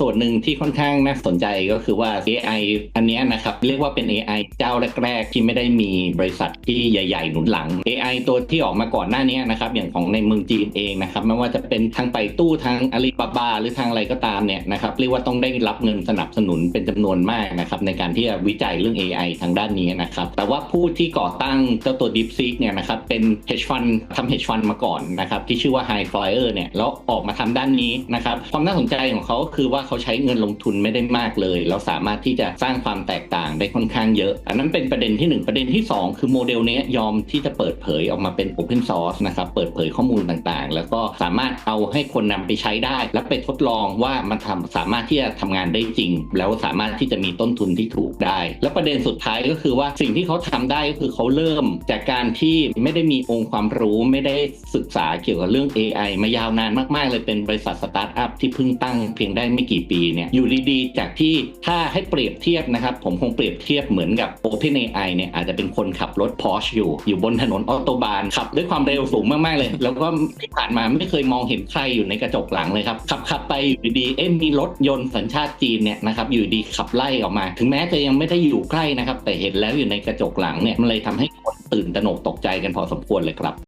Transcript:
ส่วนหนึ่งที่ค่อนข้างน่าสนใจก็คือว่า AI อันนี้นะครับเรียกว่าเป็น AI เจ้าแรก ๆ ที่ไม่ได้มีบริษัทที่ใหญ่ ๆ หนุนหลัง AI ตัวที่ออกมาก่อนหน้านี้นะครับอย่างของในเมืองจีนเองนะครับไม่ว่าจะเป็นทางไปตู้ทางอาลีบาบาหรือทางอะไรก็ตามเนี่ยนะครับเรียกว่าต้องได้รับเงินสนับสนุนเป็นจำนวนมากนะครับในการที่จะวิจัยเรื่อง AI ทางด้านนี้นะครับแต่ว่าผู้ที่ก่อตั้งเจ้าตัว DeepSeek เนี่ยนะครับเป็น hedge fund ทำ hedge fund มาก่อนนะครับที่ชื่อว่า High Flyer เนี่ยแล้วออกมาทำด้านนี้นะครับความน่าสนใจของเขาคือว่าเขาใช้เงินลงทุนไม่ได้มากเลย แล้วสามารถที่จะสร้างความแตกต่างได้ค่อนข้างเยอะ อันนั้นเป็นประเด็นที่ 1 ประเด็นที่ 2 คือโมเดลนี้ยอมที่จะเปิดเผยออกมาเป็น Open Source นะครับเปิดเผยข้อมูลต่างๆ แล้วก็สามารถเอาให้คนนำไปใช้ได้ และไปทดลองว่ามันทำสามารถที่จะทำงานได้จริง แล้วสามารถที่จะมีต้นทุนที่ถูกได้ แล้วประเด็นสุดท้ายก็คือว่าสิ่งที่เขาทำได้ก็คือเขาเริ่มจากการที่ไม่ได้มีองค์ความรู้ไม่ได้ศึกษาเกี่ยวกับเรื่อง AI มายาวนานมากๆ เลยเป็นบริษัทสตาร์ทอัพที่เพิ่งตั้งเพียงได้ไม่กี่ปีเนี่ยอยู่ดีๆ จากที่ถ้าให้เปรียบเทียบนะครับ ผมคงเปรียบเทียบเหมือนกับ OpenAI เนี่ยอาจจะเป็นคนขับรถ Porsche อยู่ อยู่บนถนนออโตบานขับด้วยความเร็วสูงมากๆเลย แล้วก็ที่ผ่านมาไม่เคยมองเห็นใครอยู่ในกระจกหลังเลยครับขับขับไปอยู่ดีๆเอ๊ะมีรถยนต์สัญชาติจีนเนี่ยนะครับอยู่ดีขับไล่ออกมา ถึงแม้จะยังไม่ได้อยู่ใกล้นะครับแต่เห็นแล้วอยู่ในกระจกหลังเนี่ยมันเลยทำให้คนตื่นตระหนกตกใจกันพอสมควรเลยครับ